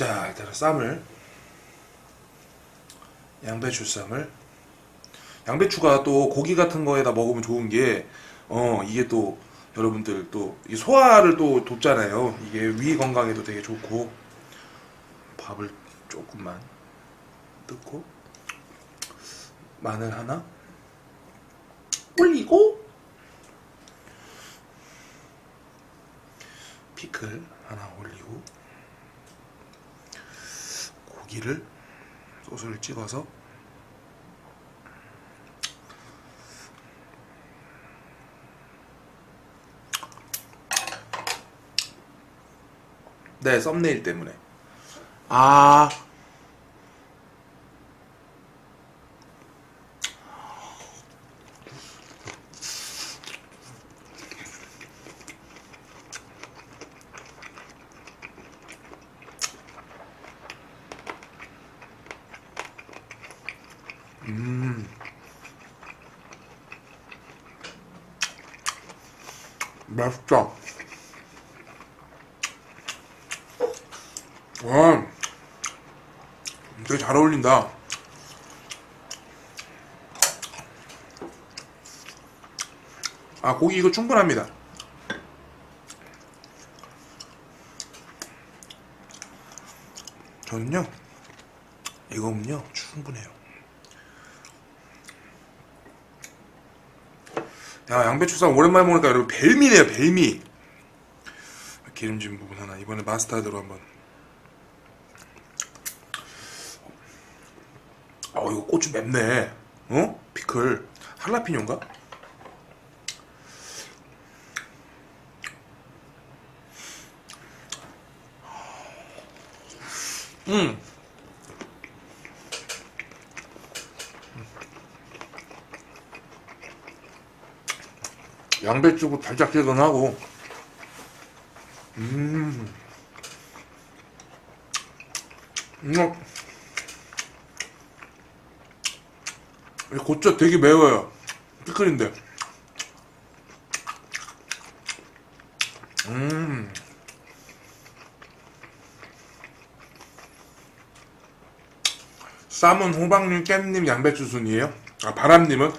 자 일단은 쌈을. 양배추 쌈을. 양배추가 또 고기 같은 거에다 먹으면 좋은 게 어 이게 또 여러분들 또이 소화를 또 돕잖아요. 이게 위 건강에도 되게 좋고. 밥을 조금만 넣고 마늘 하나 올리고 피클 하나 올리고 고기를 소스를 찍어서 네 썸네일 때문에. 아 맛있다. 와, 되게 잘 어울린다. 아, 고기 이거 충분합니다. 저는요, 이거는요, 충분해요. 야 양배추쌈 오랜만에 먹으니까 여러분 벨미네요 벨미. 기름진 부분 하나. 이번에 마스타드로 한번. 어 이거 고추 맵네. 어? 피클. 할라피뇨인가? 음 양배추고 달짝지근하고. 음. 이거. 이 고추 되게 매워요. 피클인데. 음. 쌈은 호박님, 깻님, 양배추 순이에요? 아 바람님은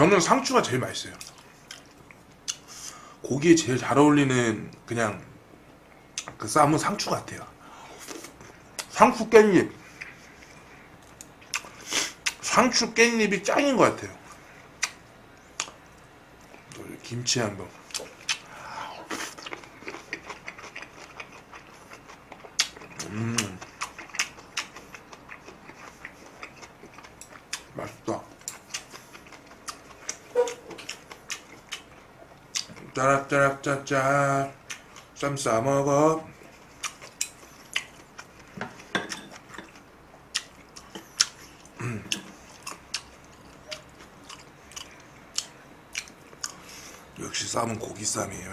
저는 상추가 제일 맛있어요. 고기에 제일 잘 어울리는 그냥 그 쌈은 상추 같아요. 상추 깻잎. 상추 깻잎이 짱인 것 같아요. 또 김치 한번. 음. 맛있다. 짜락짜락짜짜 쌈 싸먹어. 음. 역시 쌈은 고기 쌈이에요.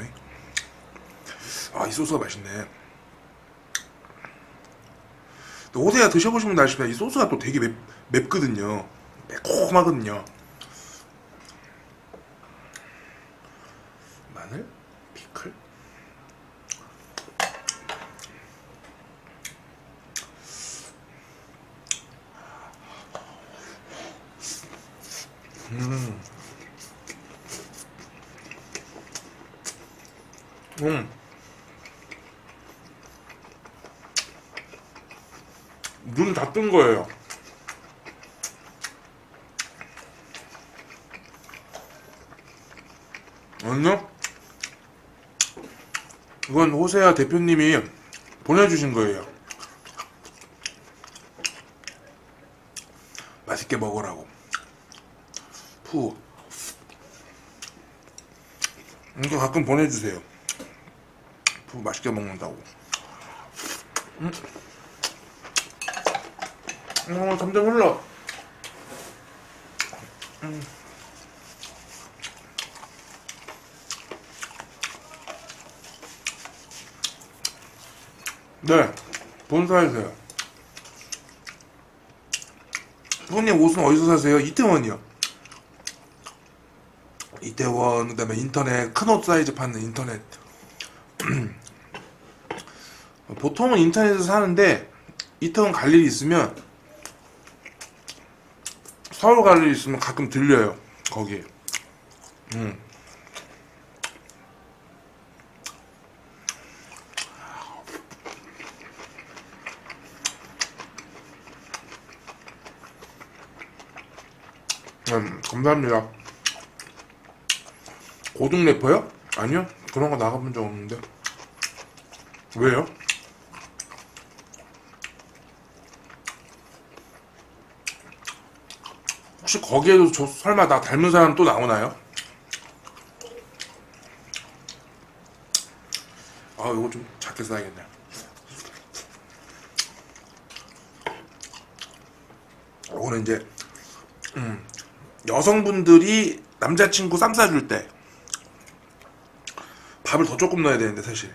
아이 소스가 맛있네. 또 호세야 드셔보시면 아시다시피 이 소스가 또 되게 맵, 맵거든요. 매콤하거든요 마늘, 피클. 음. 음. 눈 다 뜬 거예요. 아니요? 이건 호세아 대표님이 보내주신 거예요. 맛있게 먹으라고. 푸. 이거 가끔 보내주세요. 푸 맛있게 먹는다고. 음. 어, 점점 흘러. 음. 네, 본사에서요. 부모님 옷은 어디서 사세요? 이태원이요. 이태원, 그 다음에 인터넷, 큰 옷 사이즈 파는 인터넷. 보통은 인터넷에서 사는데 이태원 갈 일이 있으면 서울 갈 일이 있으면 가끔 들려요 거기. 음. 음, 감사합니다. 고등 래퍼요? 아니요. 그런 거 나가본 적 없는데. 왜요? 혹시 거기에도 저 설마 나 닮은 사람 또 나오나요? 아 이거 좀 작게 써야겠네. 이거는 이제 음, 여성분들이 남자친구 쌈 싸줄 때 밥을 더 조금 넣어야 되는데 사실.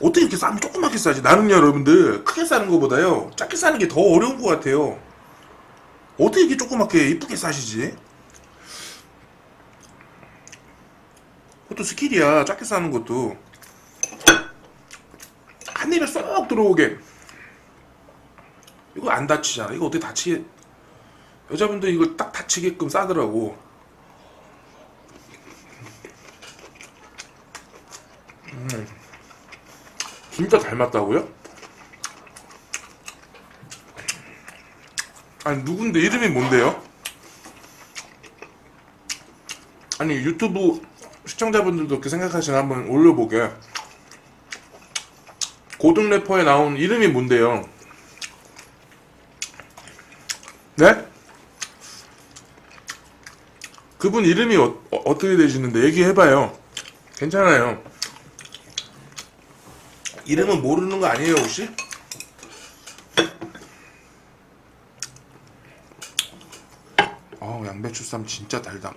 어떻게 이렇게 쌈 조그맣게 싸지? 나는요 여러분들. 크게 싸는 것보다요 작게 싸는 게 더 어려운 것 같아요. 어떻게 이렇게 조그맣게 이쁘게 싸시지? 그것도 스킬이야 작게 싸는 것도. 한 입에 쏙 들어오게. 이거 안 다치잖아. 이거 어떻게 다치게 여자분들 이걸 딱 다치게끔 싸더라고 음. 진짜 닮았다고요? 아니 누군데 이름이 뭔데요? 아니 유튜브 시청자분들도 그렇게 생각하시나 한번 올려보게 고등 래퍼에 나온 이름이 뭔데요? 네? 그분 이름이 어, 떻게 되시는데 얘기해봐요 괜찮아요 이름은 모르는 거 아니에요 혹시? 어 양배추쌈 진짜 달다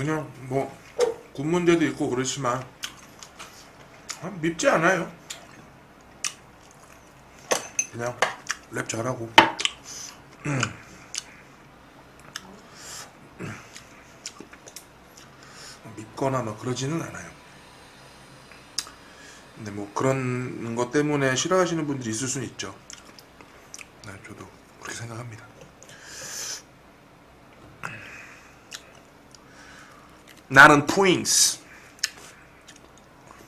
그냥 뭐 군문제도 있고 그렇지만 아, 밉지 않아요. 그냥 랩 잘하고 음. 밉거나 막 그러지는 않아요. 근데 뭐 그런 것 때문에 싫어하시는 분들이 있을 수는 있죠. 네, 저도 그렇게 생각합니다. 나는 프린스.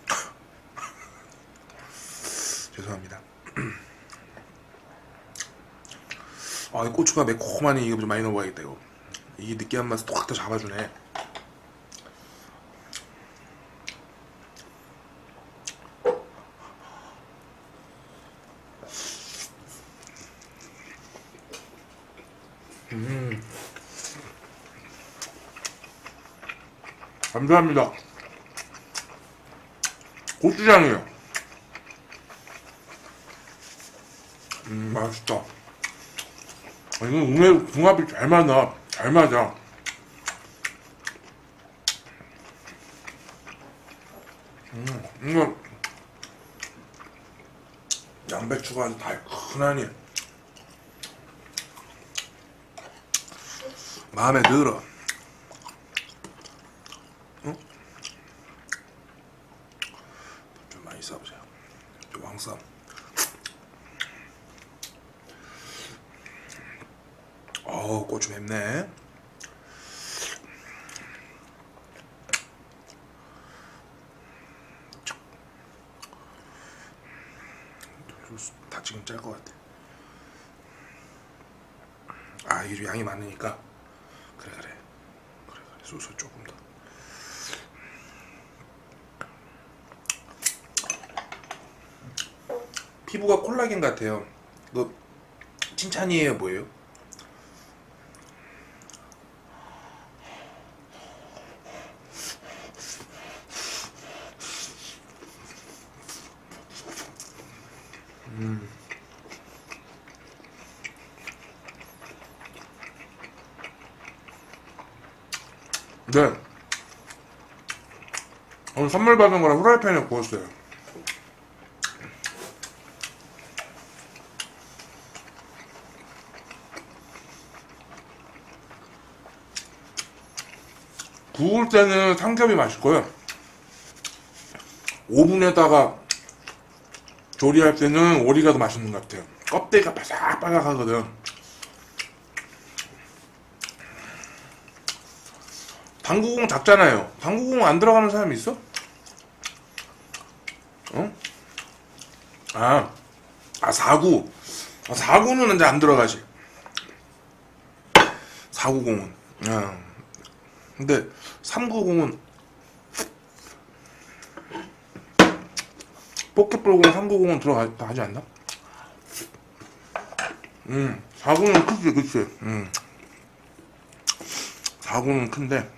죄송합니다. 아, 이 고추가 매콤하니 이거 좀 많이 넣어봐야겠다 이거. 이게 느끼한 맛을 톡더 잡아주네. 감사합니다. 고추장이에요. 음, 맛있다. 아, 이거 의외로 궁합이 잘 맞아. 잘 맞아. 음, 이거 양배추가 아주 달큰하니 마음에 들어. 좀 많이 싸보세요. 좀 왕쌈. 맵네. 다 지금 짤 것 같아. 아 이게 좀 양이 많으니까 그래 그래 그래 그래 소스 조금 더. 피부가 콜라겐 같아요. 이거 칭찬이에요, 뭐예요? 네. 오늘 선물 받은 거라 후라이팬에 구웠어요. 구울 때는 삼겹이 맛있고요. 오븐에다가 조리할 때는 오리가 더 맛있는 것 같아요. 껍데기가 바삭바삭하거든. 당구공 작잖아요. 당구공 안 들어가는 사람 있어? 어? 아, 아 사구. 아, 사구는 이제 안 들어가지. 사구공은. 아, 근데 삼구공은 포켓볼공 390은 들어가지 않나? 음, 4구는 크지, 그치? 음. 4구는 큰데,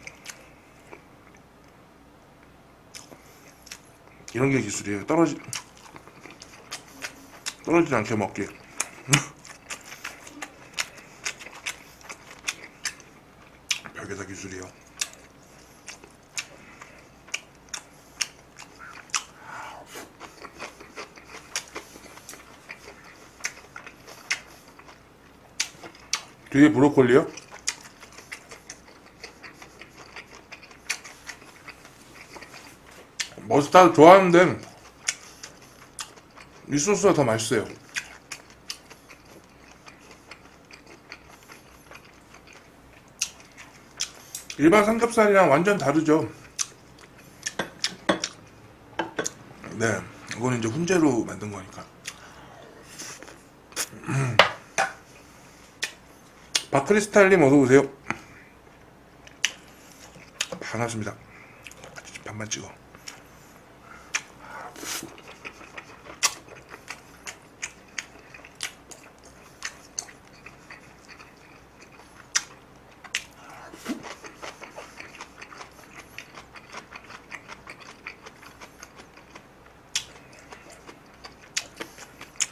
이런 게 기술이에요. 떨어지, 떨어지지 않게 먹기. 별게 다 기술이에요. 뒤에 브로콜리요? 머스타드 좋아하는데 이 소스가 더 맛있어요. 일반 삼겹살이랑 완전 다르죠. 네, 이거는 이제 훈제로 만든 거니까. 바크리스탈님 어서 오세요. 반갑습니다. 반만 찍어.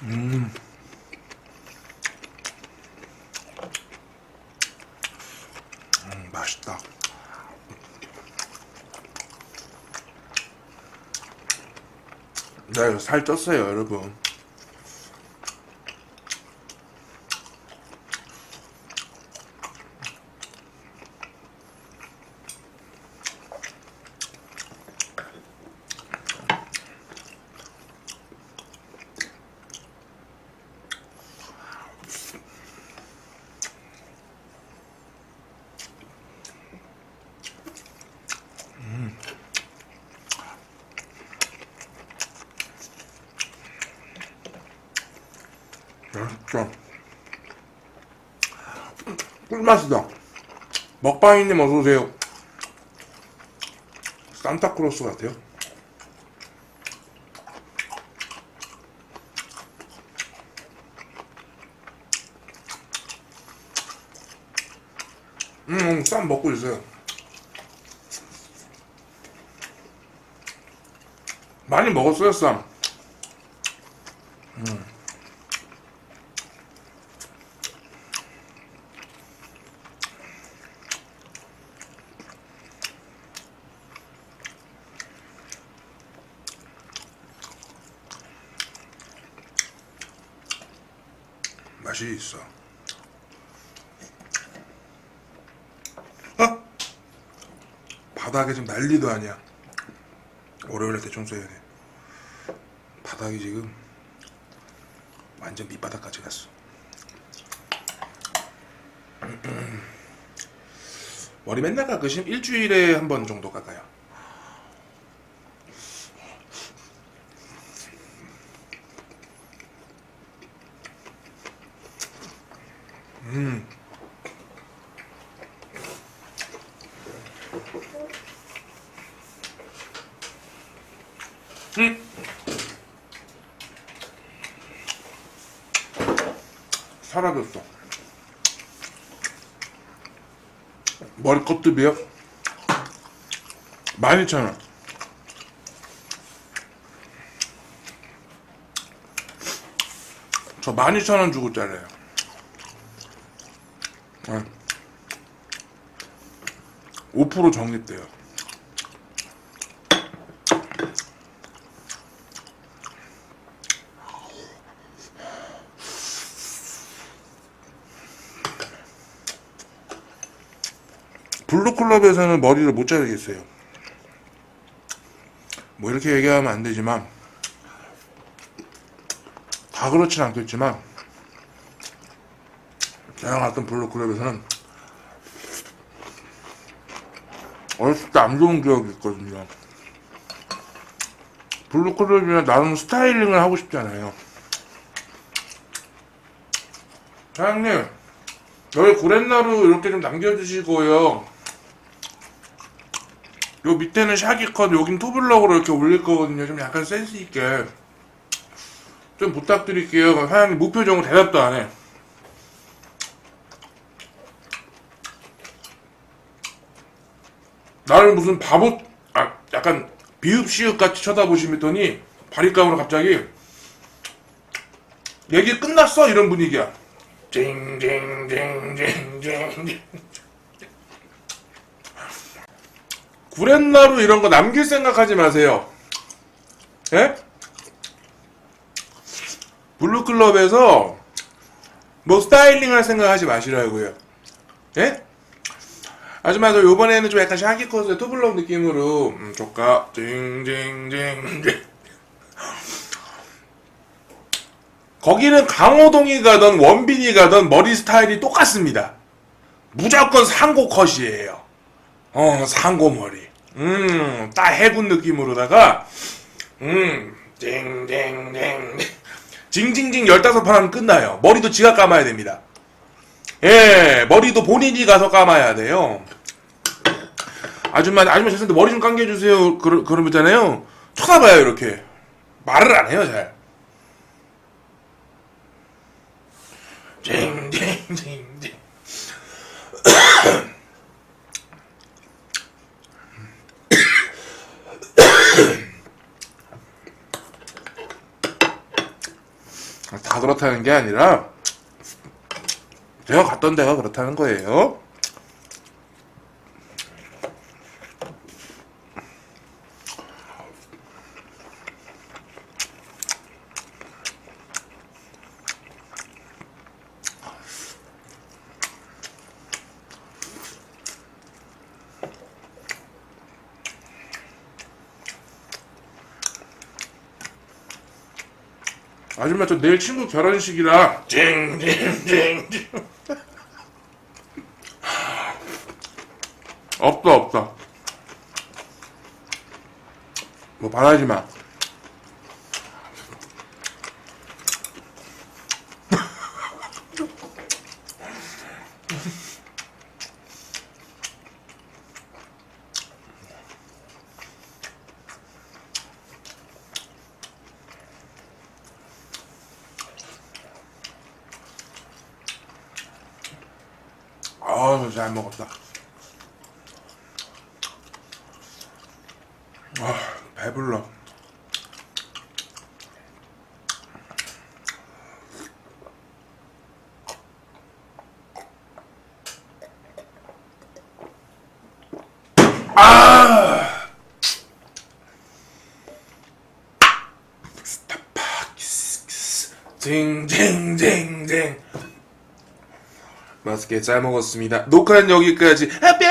음, 맛있다. 네, 살 쪘어요, 여러분. 맛있죠? 꿀맛이다. 먹방이님 어서오세요. 산타크로스 같아요. 음, 쌈 먹고 있어요. 많이 먹었어요, 쌈. 맛이 있어. 어? 바닥에 지금 난리도 아니야. 월요일에 대청소해야 돼. 바닥이 지금 완전 밑바닥까지 갔어. 머리 맨날 깎으심 일주일에 한 번 정도 깎아요. 사라졌어. 머리 컷드비요? 12,000원. 저 12,000원 주고 잘라요. 아. 5% 적립돼요. 블루클럽에서는 머리를 못 자르겠어요. 뭐 이렇게 얘기하면 안 되지만 다 그렇진 않겠지만 제가 갔던 블루클럽에서는 어렸을 때 안 좋은 기억이 있거든요. 블루클럽이면 나름 스타일링을 하고 싶잖아요. 사장님, 여기 구렛나루 이렇게 좀 남겨주시고요. 요 밑에는 샤기컷, 여긴 투블럭으로 이렇게 올릴 거거든요. 좀 약간 센스 있게 좀 부탁드릴게요. 사장님 무표정으로 대답도 안 해. 나를 무슨 바보, 아, 약간 비읍시읍 같이 쳐다보시더니 바리감으로 갑자기 얘기 끝났어 이런 분위기야. 징징징징징. 구렛나루 이런 거 남길 생각하지 마세요. 예? 블루클럽에서 뭐 스타일링 할 생각하지 마시라고요. 예? 하지만 저 요번에는 좀 약간 샤기 컷의 투블럭 느낌으로 음, 조카 징징징 거기는 강호동이 가던 원빈이 가던 머리 스타일이 똑같습니다. 무조건 상고 컷이에요. 어 상고 머리. 음, 딱 해군 느낌으로다가 음, 징징징 징징징 15판 하면 끝나요. 머리도 지가 감아야 됩니다. 예, 머리도 본인이 가서 감아야 돼요. 아줌마, 아줌마 죄송한데 머리 좀 감겨주세요. 그러, 그러잖아요. 쳐다봐요, 이렇게. 말을 안 해요, 잘. 징징징징. 다 그렇다는 게 아니라, 제가 갔던 데가 그렇다는 거예요. 아줌마 저 내일 친구 결혼식이라. 징징징 없다 없다 뭐 바라지 마. 아우 잘 먹었다 아 배불러 아 스타파키스 징징징징 맛있게 잘 먹었습니다. 녹화는 여기까지. 아, 뿅!